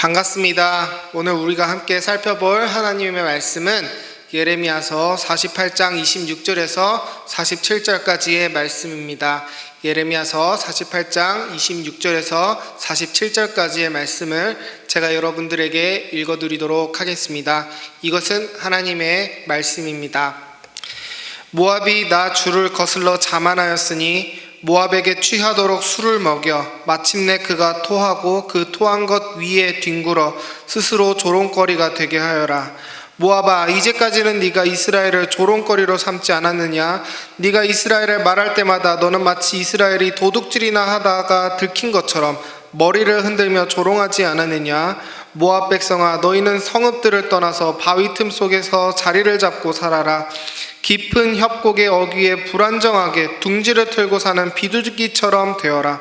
반갑습니다. 오늘 우리가 함께 살펴볼 하나님의 말씀은 예레미야서 48장 26절에서 47절까지의 말씀입니다. 예레미야서 48장 26절에서 47절까지의 말씀을 제가 여러분들에게 읽어드리도록 하겠습니다. 이것은 하나님의 말씀입니다. 모압이 나 주를 거슬러 자만하였으니 모압에게 취하도록 술을 먹여 마침내 그가 토하고 그 토한 것 위에 뒹굴어 스스로 조롱거리가 되게 하여라. 모압아 이제까지는 네가 이스라엘을 조롱거리로 삼지 않았느냐? 네가 이스라엘을 말할 때마다 너는 마치 이스라엘이 도둑질이나 하다가 들킨 것처럼 머리를 흔들며 조롱하지 않았느냐? 모압 백성아 너희는 성읍들을 떠나서 바위 틈 속에서 자리를 잡고 살아라 깊은 협곡의 어귀에 불안정하게 둥지를 틀고 사는 비둘기처럼 되어라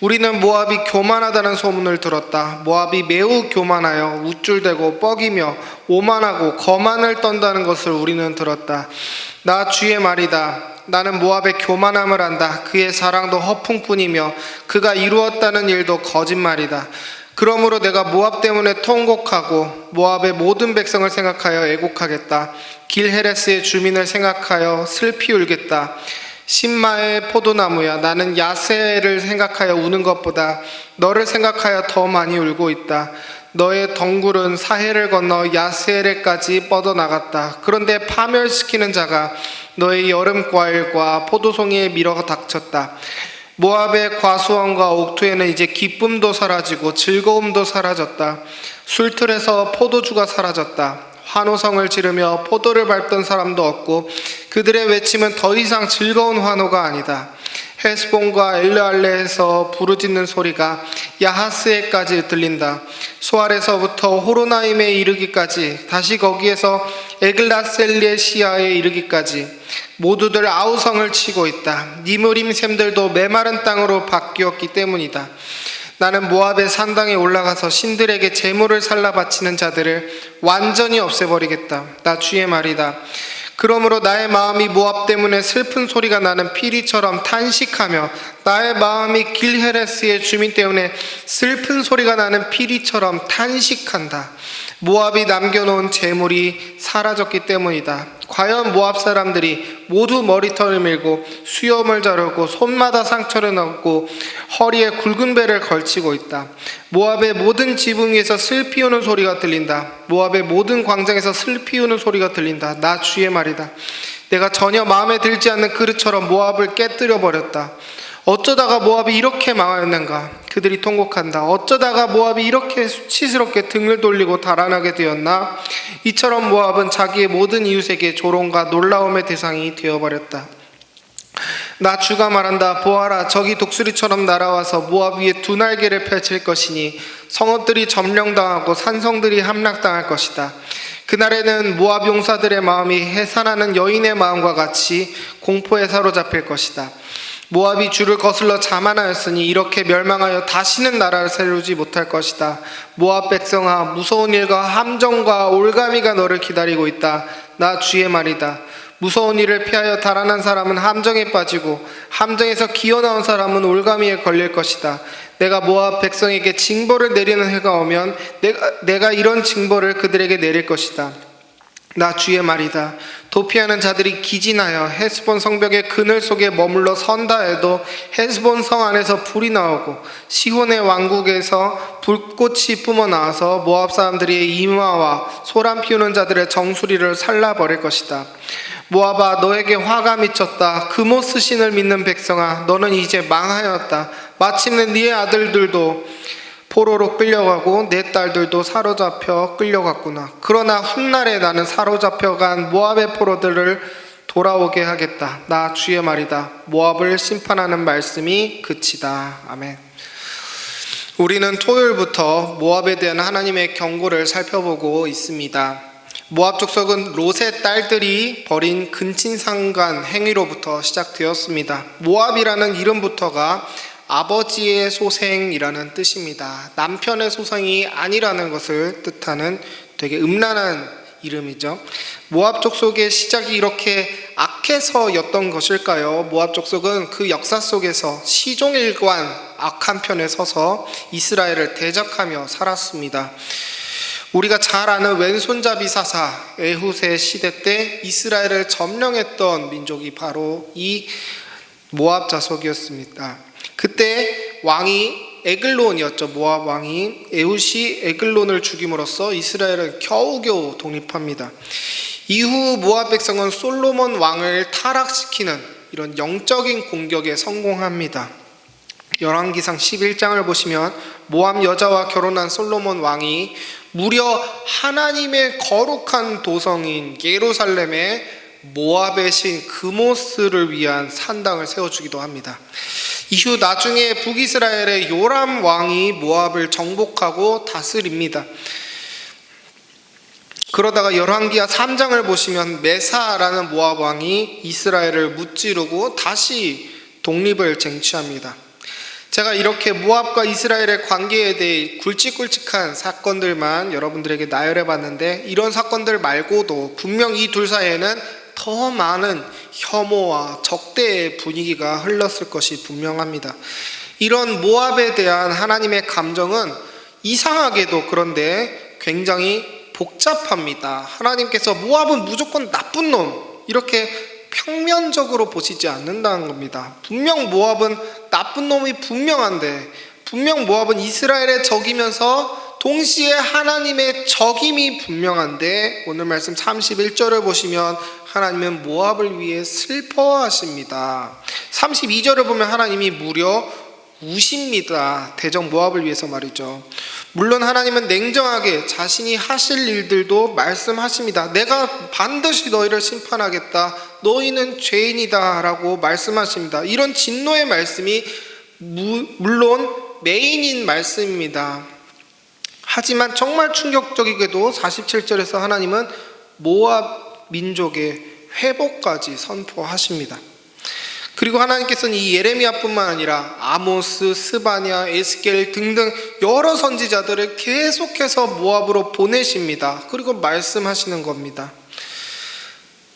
우리는 모압이 교만하다는 소문을 들었다. 모압이 매우 교만하여 우쭐대고 뻐기며 오만하고 거만을 떤다는 것을 우리는 들었다. 나 주의 말이다. 나는 모압의 교만함을 안다. 그의 사랑도 허풍뿐이며 그가 이루었다는 일도 거짓말이다. 그러므로 내가 모압 때문에 통곡하고 모압의 모든 백성을 생각하여 애곡하겠다. 길헤레스의 주민을 생각하여 슬피 울겠다. 신마의 포도나무야 나는 야세를 생각하여 우는 것보다 너를 생각하여 더 많이 울고 있다. 너의 덩굴은 사해를 건너 야세레까지 뻗어나갔다. 그런데 파멸시키는 자가 너의 여름 과일과 포도송이에 밀어 닥쳤다. 모압의 과수원과 옥토에는 이제 기쁨도 사라지고 즐거움도 사라졌다. 술틀에서 포도주가 사라졌다. 환호성을 지르며 포도를 밟던 사람도 없고 그들의 외침은 더 이상 즐거운 환호가 아니다. 헤스본과 엘르알레에서 부르짖는 소리가 야하스에까지 들린다. 소알에서부터 호로나임에 이르기까지 다시 거기에서 에글라셀레시아에 이르기까지 모두들 아우성을 치고 있다. 니무림 샘들도 메마른 땅으로 바뀌었기 때문이다. 나는 모압의 산당에 올라가서 신들에게 재물을 살라 바치는 자들을 완전히 없애버리겠다. 나 주의 말이다. 그러므로 나의 마음이 모압 때문에 슬픈 소리가 나는 피리처럼 탄식하며 나의 마음이 길헤레스의 주민 때문에 슬픈 소리가 나는 피리처럼 탄식한다. 모압이 남겨놓은 재물이 사라졌기 때문이다. 과연 모압 사람들이 모두 머리털을 밀고 수염을 자르고 손마다 상처를 넣고 허리에 굵은 배를 걸치고 있다. 모압의 모든 지붕 위에서 슬피 우는 소리가 들린다. 모압의 모든 광장에서 슬피 우는 소리가 들린다. 나 주의 말이다. 내가 전혀 마음에 들지 않는 그릇처럼 모압을 깨뜨려 버렸다. 어쩌다가 모압이 이렇게 망하였는가? 그들이 통곡한다. 어쩌다가 모압이 이렇게 수치스럽게 등을 돌리고 달아나게 되었나? 이처럼 모압은 자기의 모든 이웃에게 조롱과 놀라움의 대상이 되어버렸다. 나 주가 말한다. 보아라, 저기 독수리처럼 날아와서 모압 위에 두 날개를 펼칠 것이니 성읍들이 점령당하고 산성들이 함락당할 것이다. 그날에는 모압 용사들의 마음이 해산하는 여인의 마음과 같이 공포에 사로잡힐 것이다. 모압이 주를 거슬러 자만하였으니 이렇게 멸망하여 다시는 나라를 세우지 못할 것이다. 모압 백성아 무서운 일과 함정과 올가미가 너를 기다리고 있다. 나 주의 말이다. 무서운 일을 피하여 달아난 사람은 함정에 빠지고 함정에서 기어 나온 사람은 올가미에 걸릴 것이다. 내가 모압 백성에게 징벌을 내리는 해가 오면 내가, 내가 이런 징벌을 그들에게 내릴 것이다. 나 주의 말이다. 도피하는 자들이 기진하여 헤스본 성벽의 그늘 속에 머물러 선다 해도 헤스본 성 안에서 불이 나오고 시혼의 왕국에서 불꽃이 뿜어 나와서 모압 사람들이 이마와 소란 피우는 자들의 정수리를 살라 버릴 것이다. 모압아 너에게 화가 미쳤다. 그모스 신을 믿는 백성아 너는 이제 망하였다. 마침내 네 아들들도 포로로 끌려가고 내 딸들도 사로잡혀 끌려갔구나. 그러나 훗날에 나는 사로잡혀 간 모압의 포로들을 돌아오게 하겠다. 나 주의 말이다. 모압을 심판하는 말씀이 그치다. 아멘. 우리는 토요일부터 모압에 대한 하나님의 경고를 살펴보고 있습니다. 모압 족속은 롯의 딸들이 벌인 근친상간 행위로부터 시작되었습니다. 모압이라는 이름부터가 아버지의 소생이라는 뜻입니다. 남편의 소생이 아니라는 것을 뜻하는 되게 음란한 이름이죠. 모압 족속의 시작이 이렇게 악해서였던 것일까요? 모압 족속은 그 역사 속에서 시종일관 악한 편에 서서 이스라엘을 대적하며 살았습니다. 우리가 잘 아는 왼손잡이 사사 에훗의 시대 때 이스라엘을 점령했던 민족이 바로 이 모압 자손이었습니다. 그때 왕이 에글론이었죠. 모압 왕이 에훗이 에글론을 죽임으로써 이스라엘은 겨우겨우 독립합니다. 이후 모압 백성은 솔로몬 왕을 타락시키는 이런 영적인 공격에 성공합니다. 열왕기상 11장을 보시면 모압 여자와 결혼한 솔로몬 왕이 무려 하나님의 거룩한 도성인 예루살렘에 모압의 신 그모스를 위한 산당을 세워주기도 합니다. 이후 나중에 북이스라엘의 요람 왕이 모압을 정복하고 다스립니다. 그러다가 열왕기하 3장을 보시면 메사라는 모압 왕이 이스라엘을 무찌르고 다시 독립을 쟁취합니다. 제가 이렇게 모압과 이스라엘의 관계에 대해 굵직굵직한 사건들만 여러분들에게 나열해 봤는데 이런 사건들 말고도 분명 이 둘 사이에는 더 많은 혐오와 적대의 분위기가 흘렀을 것이 분명합니다. 이런 모압에 대한 하나님의 감정은 이상하게도 그런데 굉장히 복잡합니다. 하나님께서 모압은 무조건 나쁜 놈 이렇게 평면적으로 보시지 않는다는 겁니다. 분명 모압은 나쁜 놈이 분명한데 분명 모압은 이스라엘의 적이면서 동시에 하나님의 적임이 분명한데 오늘 말씀 31절을 보시면 하나님은 모압을 위해 슬퍼하십니다. 32절을 보면 하나님이 무려 우십니다. 대적 모압을 위해서 말이죠. 물론 하나님은 냉정하게 자신이 하실 일들도 말씀하십니다. 내가 반드시 너희를 심판하겠다. 너희는 죄인이다라고 말씀하십니다. 이런 진노의 말씀이 무, 물론 메인인 말씀입니다. 하지만 정말 충격적이게도 47절에서 하나님은 모압 민족의 회복까지 선포하십니다. 그리고 하나님께서는 이 예레미야뿐만 아니라 아모스, 스바냐, 에스겔 등등 여러 선지자들을 계속해서 모압으로 보내십니다. 그리고 말씀하시는 겁니다.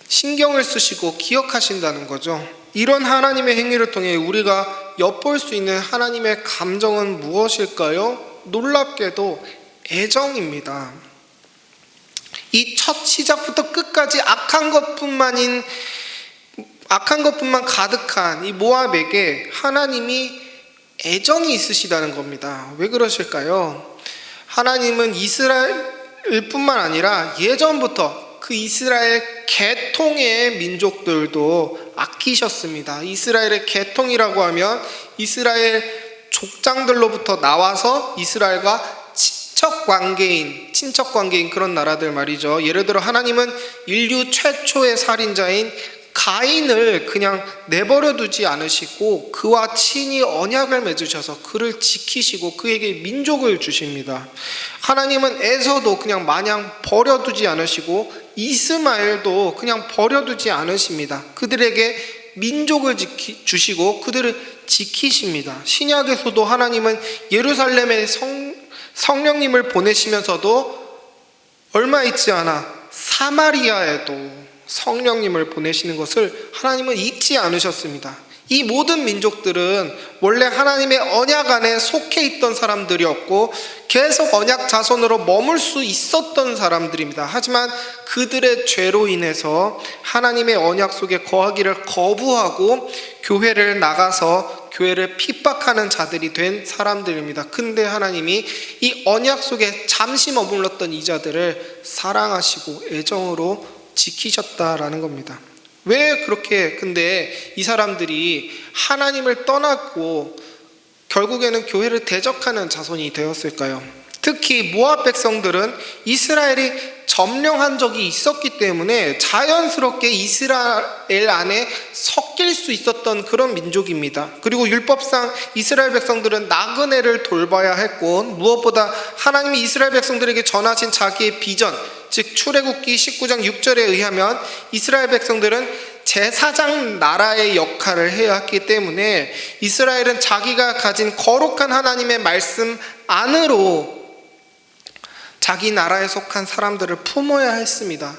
신경을 쓰시고 기억하신다는 거죠. 이런 하나님의 행위를 통해 우리가 엿볼 수 있는 하나님의 감정은 무엇일까요? 놀랍게도 애정입니다. 이 첫 시작부터 끝까지 악한 것뿐만인 악한 것뿐만 가득한 이 모압에게 하나님이 애정이 있으시다는 겁니다. 왜 그러실까요? 하나님은 이스라엘뿐만 아니라 예전부터 그 이스라엘 계통의 민족들도 아끼셨습니다. 이스라엘의 계통이라고 하면 이스라엘 족장들로부터 나와서 이스라엘과 친척 관계인, 친척 관계인 그런 나라들 말이죠. 예를 들어 하나님은 인류 최초의 살인자인 가인을 그냥 내버려 두지 않으시고 그와 친히 언약을 맺으셔서 그를 지키시고 그에게 민족을 주십니다. 하나님은 에서도 그냥 마냥 버려두지 않으시고 이스마엘도 그냥 버려두지 않으십니다. 그들에게 민족을 지키, 주시고 그들을 지키십니다. 신약에서도 하나님은 예루살렘에 성, 성령님을 보내시면서도 얼마 있지 않아 사마리아에도 성령님을 보내시는 것을 하나님은 잊지 않으셨습니다. 이 모든 민족들은 원래 하나님의 언약 안에 속해 있던 사람들이었고 계속 언약 자손으로 머물 수 있었던 사람들입니다. 하지만 그들의 죄로 인해서 하나님의 언약 속에 거하기를 거부하고 교회를 나가서 교회를 핍박하는 자들이 된 사람들입니다. 근데 하나님이 이 언약 속에 잠시 머물렀던 이 자들을 사랑하시고 애정으로 지키셨다라는 겁니다. 왜 그렇게 근데 이 사람들이 하나님을 떠났고 결국에는 교회를 대적하는 자손이 되었을까요? 특히 모압 백성들은 이스라엘이 점령한 적이 있었기 때문에 자연스럽게 이스라엘 안에 섞일 수 있었던 그런 민족입니다. 그리고 율법상 이스라엘 백성들은 나그네를 돌봐야 했고 무엇보다 하나님이 이스라엘 백성들에게 전하신 자기의 비전, 즉 출애굽기 19장 6절에 의하면 이스라엘 백성들은 제사장 나라의 역할을 해야 했기 때문에 이스라엘은 자기가 가진 거룩한 하나님의 말씀 안으로 자기 나라에 속한 사람들을 품어야 했습니다.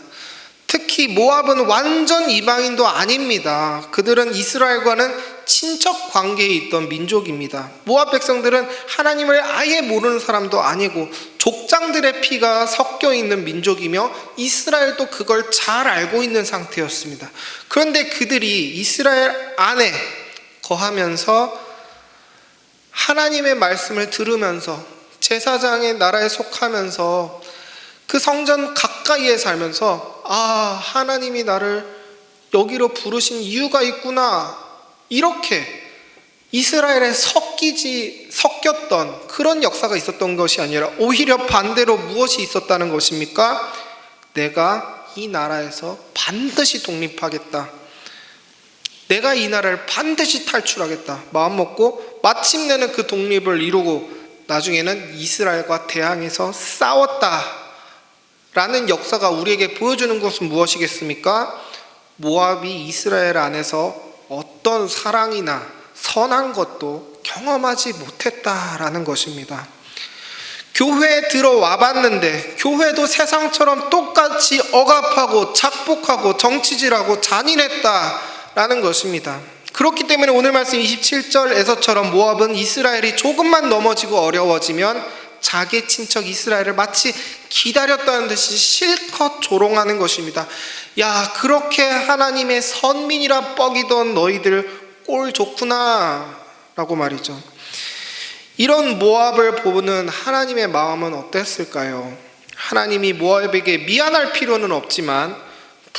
특히 모압은 완전 이방인도 아닙니다. 그들은 이스라엘과는 친척 관계에 있던 민족입니다. 모압 백성들은 하나님을 아예 모르는 사람도 아니고 족장들의 피가 섞여 있는 민족이며 이스라엘도 그걸 잘 알고 있는 상태였습니다. 그런데 그들이 이스라엘 안에 거하면서 하나님의 말씀을 들으면서 제사장의 나라에 속하면서 그 성전 가까이에 살면서 아 하나님이 나를 여기로 부르신 이유가 있구나 이렇게 이스라엘에 섞이지 섞였던 그런 역사가 있었던 것이 아니라 오히려 반대로 무엇이 있었다는 것입니까? 내가 이 나라에서 반드시 독립하겠다. 내가 이 나라를 반드시 탈출하겠다. 마음 먹고 마침내는 그 독립을 이루고 나중에는 이스라엘과 대항해서 싸웠다. 라는 역사가 우리에게 보여주는 것은 무엇이겠습니까? 모압이 이스라엘 안에서 어떤 사랑이나 선한 것도 경험하지 못했다라는 것입니다. 교회에 들어와 봤는데 교회도 세상처럼 똑같이 억압하고 착복하고 정치질하고 잔인했다라는 것입니다. 그렇기 때문에 오늘 말씀 27절에서처럼 모압은 이스라엘이 조금만 넘어지고 어려워지면 자기 친척 이스라엘을 마치 기다렸다는 듯이 실컷 조롱하는 것입니다. 야, 그렇게 하나님의 선민이라 뻐기던 너희들 꼴 좋구나. 라고 말이죠. 이런 모압을 보는 하나님의 마음은 어땠을까요? 하나님이 모압에게 미안할 필요는 없지만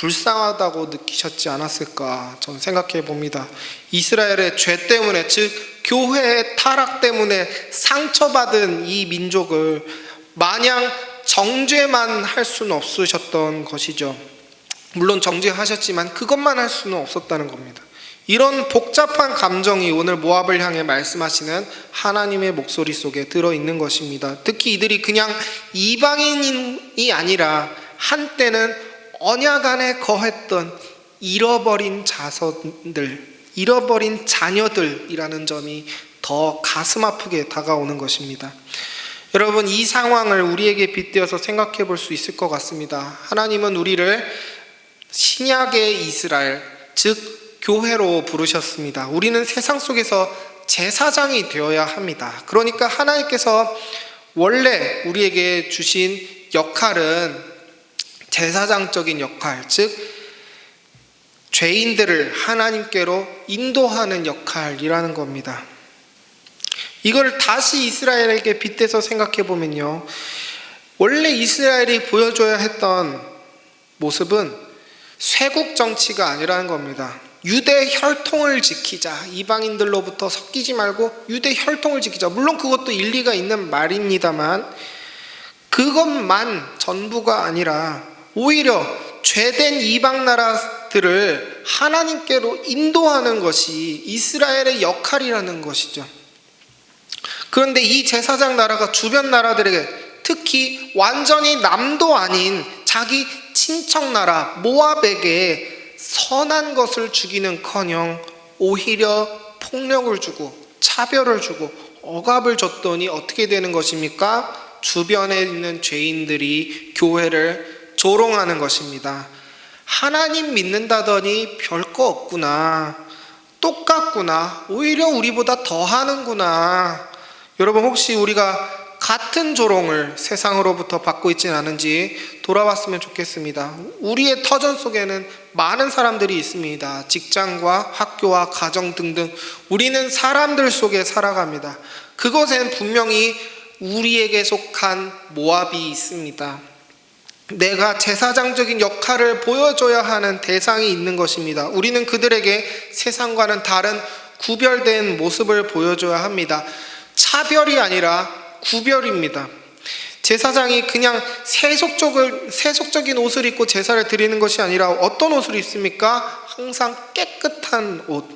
불쌍하다고 느끼셨지 않았을까 저는 생각해 봅니다. 이스라엘의 죄 때문에 즉 교회의 타락 때문에 상처받은 이 민족을 마냥 정죄만 할 수는 없으셨던 것이죠. 물론 정죄하셨지만 그것만 할 수는 없었다는 겁니다. 이런 복잡한 감정이 오늘 모압을 향해 말씀하시는 하나님의 목소리 속에 들어 있는 것입니다. 특히 이들이 그냥 이방인이 아니라 한때는 언약 안에 거했던 잃어버린 자손들, 잃어버린 자녀들이라는 점이 더 가슴 아프게 다가오는 것입니다. 여러분, 이 상황을 우리에게 빗대어서 생각해 볼 수 있을 것 같습니다. 하나님은 우리를 신약의 이스라엘, 즉, 교회로 부르셨습니다. 우리는 세상 속에서 제사장이 되어야 합니다. 그러니까 하나님께서 원래 우리에게 주신 역할은 제사장적인 역할, 즉, 죄인들을 하나님께로 인도하는 역할이라는 겁니다. 이걸 다시 이스라엘에게 빗대서 생각해 보면요. 원래 이스라엘이 보여줘야 했던 모습은 쇄국 정치가 아니라는 겁니다. 유대 혈통을 지키자. 이방인들로부터 섞이지 말고 유대 혈통을 지키자. 물론 그것도 일리가 있는 말입니다만 그것만 전부가 아니라 오히려 죄된 이방 나라들을 하나님께로 인도하는 것이 이스라엘의 역할이라는 것이죠. 그런데 이 제사장 나라가 주변 나라들에게 특히 완전히 남도 아닌 자기 친척 나라 모압에게 선한 것을 주기는커녕 오히려 폭력을 주고 차별을 주고 억압을 줬더니 어떻게 되는 것입니까? 주변에 있는 죄인들이 교회를 조롱하는 것입니다. 하나님 믿는다더니 별거 없구나. 똑같구나. 오히려 우리보다 더 하는구나. 여러분 혹시 우리가 같은 조롱을 세상으로부터 받고 있지는 않은지 돌아봤으면 좋겠습니다. 우리의 터전 속에는 많은 사람들이 있습니다. 직장과 학교와 가정 등등 우리는 사람들 속에 살아갑니다. 그곳엔 분명히 우리에게 속한 모압이 있습니다. 내가 제사장적인 역할을 보여줘야 하는 대상이 있는 것입니다. 우리는 그들에게 세상과는 다른 구별된 모습을 보여줘야 합니다. 차별이 아니라 구별입니다. 제사장이 그냥 세속적을, 세속적인 옷을 입고 제사를 드리는 것이 아니라 어떤 옷을 입습니까? 항상 깨끗한 옷,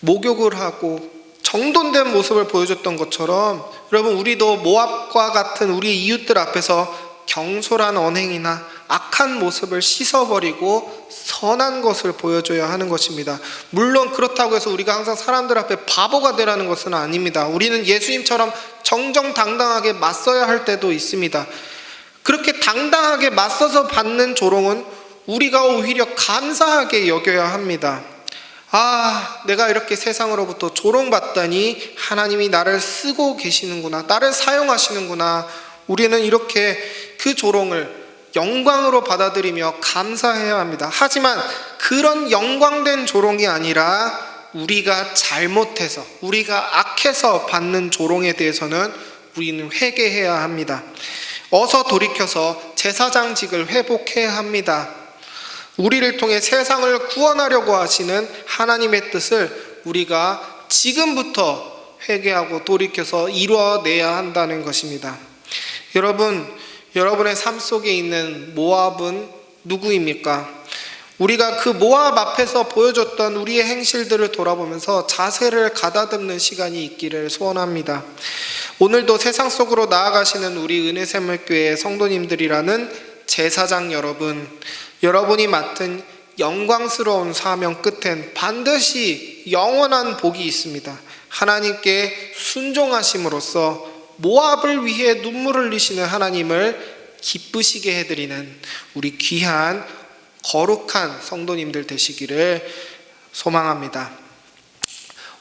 목욕을 하고 정돈된 모습을 보여줬던 것처럼 여러분 우리도 모압과 같은 우리 이웃들 앞에서 경솔한 언행이나 악한 모습을 씻어버리고 선한 것을 보여줘야 하는 것입니다. 물론 그렇다고 해서 우리가 항상 사람들 앞에 바보가 되라는 것은 아닙니다. 우리는 예수님처럼 정정당당하게 맞서야 할 때도 있습니다. 그렇게 당당하게 맞서서 받는 조롱은 우리가 오히려 감사하게 여겨야 합니다. 아, 내가 이렇게 세상으로부터 조롱받다니 하나님이 나를 쓰고 계시는구나. 나를 사용하시는구나. 우리는 이렇게 그 조롱을 영광으로 받아들이며 감사해야 합니다. 하지만 그런 영광된 조롱이 아니라 우리가 잘못해서, 우리가 악해서 받는 조롱에 대해서는 우리는 회개해야 합니다. 어서 돌이켜서 제사장직을 회복해야 합니다. 우리를 통해 세상을 구원하려고 하시는 하나님의 뜻을 우리가 지금부터 회개하고 돌이켜서 이루어내야 한다는 것입니다. 여러분, 여러분의 삶 속에 있는 모압은 누구입니까? 우리가 그 모압 앞에서 보여줬던 우리의 행실들을 돌아보면서 자세를 가다듬는 시간이 있기를 소원합니다. 오늘도 세상 속으로 나아가시는 우리 은혜샘물교회 성도님들이라는 제사장 여러분, 여러분이 맡은 영광스러운 사명 끝엔 반드시 영원한 복이 있습니다. 하나님께 순종하심으로써 모압을 위해 눈물을 흘리시는 하나님을 기쁘시게 해드리는 우리 귀한 거룩한 성도님들 되시기를 소망합니다.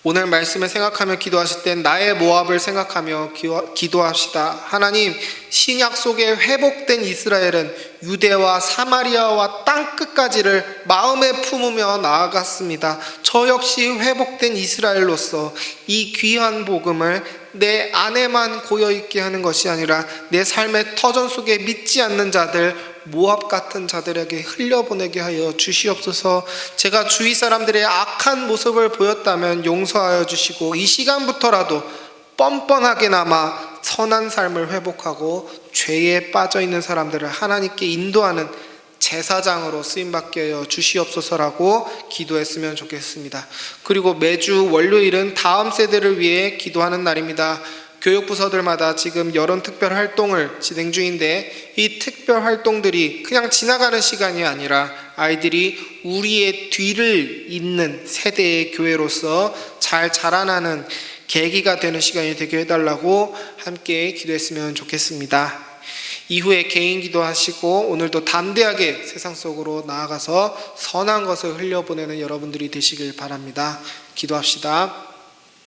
오늘 말씀을 생각하며 기도하실 땐 나의 모압을 생각하며 기도- 기도합시다. 하나님, 신약 속에 회복된 이스라엘은 유대와 사마리아와 땅 끝까지를 마음에 품으며 나아갔습니다. 저 역시 회복된 이스라엘로서 이 귀한 복음을 내 안에만 고여 있게 하는 것이 아니라 내 삶의 터전 속에 믿지 않는 자들 모압 같은 자들에게 흘려보내게 하여 주시옵소서. 제가 주위 사람들의 악한 모습을 보였다면 용서하여 주시고 이 시간부터라도 뻔뻔하게나마 선한 삶을 회복하고 죄에 빠져 있는 사람들을 하나님께 인도하는 제사장으로 쓰임 받게 하여 주시옵소서라고 기도했으면 좋겠습니다. 그리고 매주 월요일은 다음 세대를 위해 기도하는 날입니다. 교육부서들마다 지금 여론 특별 활동을 진행 중인데 이 특별 활동들이 그냥 지나가는 시간이 아니라 아이들이 우리의 뒤를 잇는 세대의 교회로서 잘 자라나는 계기가 되는 시간이 되게 해달라고 함께 기도했으면 좋겠습니다. 이후에 개인 기도하시고 오늘도 담대하게 세상 속으로 나아가서 선한 것을 흘려보내는 여러분들이 되시길 바랍니다. 기도합시다.